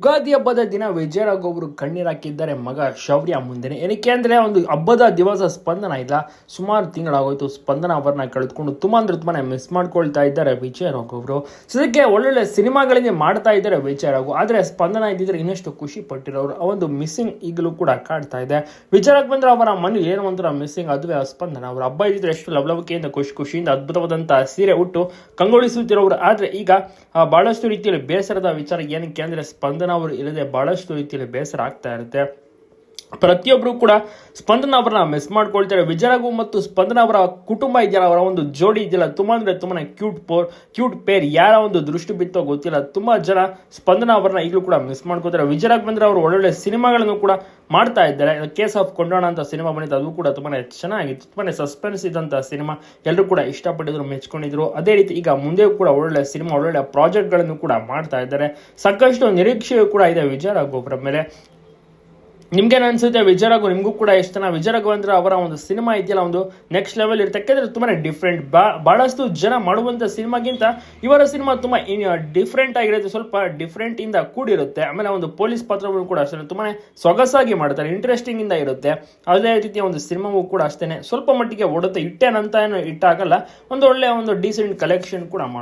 ಯುಗಾದಿ ಹಬ್ಬದ ದಿನ ವಿಜಯರಾಘವರು ಅವರು ಕಣ್ಣೀರು ಹಾಕಿದ್ದಾರೆ. ಮಗ ಶೌರ್ಯ ಮುಂದೆನೆ ಏನಕ್ಕೆ ಅಂದರೆ ಒಂದು ಹಬ್ಬದ ದಿವಸ ಸ್ಪಂದನ ಇಲ್ಲ. ಸುಮಾರು ತಿಂಗಳಾಗೋಯ್ತು ಸ್ಪಂದನ ಅವರನ್ನ ಕಳೆದುಕೊಂಡು ತುಂಬಾ ಅಂದ್ರೆ ತುಂಬಾನೇ ಮಿಸ್ ಮಾಡ್ಕೊಳ್ತಾ ಇದ್ದಾರೆ ವಿಜಯರಾಘವ್ ಅವರು. ಸದ್ಯಕ್ಕೆ ಒಳ್ಳೊಳ್ಳೆ ಸಿನಿಮಾಗಳಿಗೆ ಮಾಡ್ತಾ ಇದ್ದಾರೆ ವಿಜಯರಾಘವ್. ಆದ್ರೆ ಸ್ಪಂದನ ಇದ್ದಿದ್ರೆ ಇನ್ನಷ್ಟು ಖುಷಿ ಪಟ್ಟಿರೋರು. ಆ ಒಂದು ಮಿಸ್ಸಿಂಗ್ ಈಗಲೂ ಕೂಡ ಕಾಡ್ತಾ ಇದೆ. ವಿಚಾರಕ್ಕೆ ಬಂದ್ರೆ ಅವರ ಮನೆ ಏನು ಒಂಥರ ಮಿಸ್ಸಿಂಗ್ ಅದುವೇ ಸ್ಪಂದನ. ಅವರ ಹಬ್ಬ ಇದ್ದಿದ್ರೆ ಎಷ್ಟು ಲವಲವಿಕೆಯಿಂದ, ಖುಷಿ ಖುಷಿಯಿಂದ ಅದ್ಭುತವಾದಂತಹ ಸೀರೆ ಉಟ್ಟು ಕಂಗೊಳಿಸುತ್ತಿರೋರು. ಆದ್ರೆ ಈಗ ಬಹಳಷ್ಟು ರೀತಿಯಲ್ಲಿ ಬೇಸರದ ವಿಚಾರ ಏನಕ್ಕೆ ಅಂದರೆ ಸ್ಪಂದನ ಅವರು ಇಲ್ಲದೆ ಬಹಳಷ್ಟು ರೀತಿಯಲ್ಲಿ ಬೇಸರ ಆಗ್ತಾ ಇರುತ್ತೆ. ಪ್ರತಿಯೊಬ್ಬರು ಕೂಡ ಸ್ಪಂದನ ಅವರನ್ನ ಮಿಸ್ ಮಾಡ್ಕೊಳ್ತಾರೆ. ವಿಜಯರಾಘು ಮತ್ತು ಸ್ಪಂದನ ಅವರ ಕುಟುಂಬ ಇದೆಯಲ್ಲ, ಅವರ ಒಂದು ಜೋಡಿ ಇದೆಯಲ್ಲ, ತುಂಬಾ ಅಂದರೆ ತುಂಬಾ ಕ್ಯೂಟ್ ಪೋರ್ ಕ್ಯೂಟ್ ಪೇರ್ ಯಾರ ಒಂದು ದೃಷ್ಟಿ ಬಿತ್ತೋ ಗೊತ್ತಿಲ್ಲ. ತುಂಬಾ ಜನ ಸ್ಪಂದನ ಅವರನ್ನ ಈಗಲೂ ಕೂಡ ಮಿಸ್ ಮಾಡ್ಕೋತಾರೆ ಬಂದ್ರೆ ಅವರು ಒಳ್ಳೊಳ್ಳೆ ಸಿನಿಮಾಗಳನ್ನು ಕೂಡ ಮಾಡ್ತಾ ಇದ್ದಾರೆ. ಕೇಸ್ ಆಫ್ ಕೊಂಡೋಣ ಅಂತ ಸಿನಿಮಾ ಬಂದಿತ್ತು. ಅದು ಕೂಡ ತುಂಬಾ ಚೆನ್ನಾಗಿತ್ತು. ತುಂಬಾ ಸಸ್ಪೆನ್ಸ್ ಇದ್ದಂಥ ಸಿನಿಮಾ. ಎಲ್ಲರೂ ಕೂಡ ಇಷ್ಟಪಟ್ಟಿದ್ರು, ಮೆಚ್ಕೊಂಡಿದ್ರು. ಅದೇ ರೀತಿ ಈಗ ಮುಂದೆ ಕೂಡ ಒಳ್ಳೊಳ್ಳೆ ಸಿನಿಮಾ, ಒಳ್ಳೊಳ್ಳೆ ಪ್ರಾಜೆಕ್ಟ್ಗಳನ್ನು ಕೂಡ ಮಾಡ್ತಾ ಇದ್ದಾರೆ. ಸಾಕಷ್ಟು ನಿರೀಕ್ಷೆಯೂ ಕೂಡ ಇದೆ ವಿಜಯರಾಘವ್ ಅವರ ಮೇಲೆ. ನಿಮ್ಗೇನು ಅನ್ಸುತ್ತೆ? ವಿಜಯರಾಘು ನಿಮಗೂ ಕೂಡ ಎಷ್ಟು ಜನ? ಅಂದ್ರೆ ಅವರ ಒಂದು ಸಿನಿಮಾ ಇದೆಯಲ್ಲ, ಒಂದು ನೆಕ್ಸ್ಟ್ ಲೆವೆಲ್ ಇರುತ್ತೆ. ಯಾಕಂದ್ರೆ ತುಂಬಾನೇ ಡಿಫ್ರೆಂಟ್ ಬಹಳಷ್ಟು ಜನ ಮಾಡುವಂಥ ಸಿನಿಮಾಗಿಂತ ಇವರ ಸಿನಿಮಾ ತುಂಬಾ ಡಿಫ್ರೆಂಟ್ ಆಗಿರುತ್ತೆ. ಸ್ವಲ್ಪ ಡಿಫ್ರೆಂಟ್ ಇಂದ ಕೂಡಿರುತ್ತೆ. ಆಮೇಲೆ ಒಂದು ಪೊಲೀಸ್ ಪಾತ್ರಗಳು ಕೂಡ ಅಷ್ಟೇ, ತುಂಬಾನೇ ಸೊಗಸಾಗಿ ಮಾಡ್ತಾರೆ. ಇಂಟ್ರೆಸ್ಟಿಂಗ್ ಇಂದ ಇರುತ್ತೆ. ಅದೇ ರೀತಿಯ ಒಂದು ಸಿನಿಮಾವು ಕೂಡ ಅಷ್ಟೇನೆ. ಸ್ವಲ್ಪ ಮಟ್ಟಿಗೆ ಓಡುತ್ತೆ. ಇಟ್ಟೇನಂತ ಏನು ಇಟ್ಟಾಗಲ್ಲ. ಒಂದು ಒಳ್ಳೆಯ ಒಂದು ಡೀಸೆಂಟ್ ಕಲೆಕ್ಷನ್ ಕೂಡ ಮಾಡ್ತಾರೆ.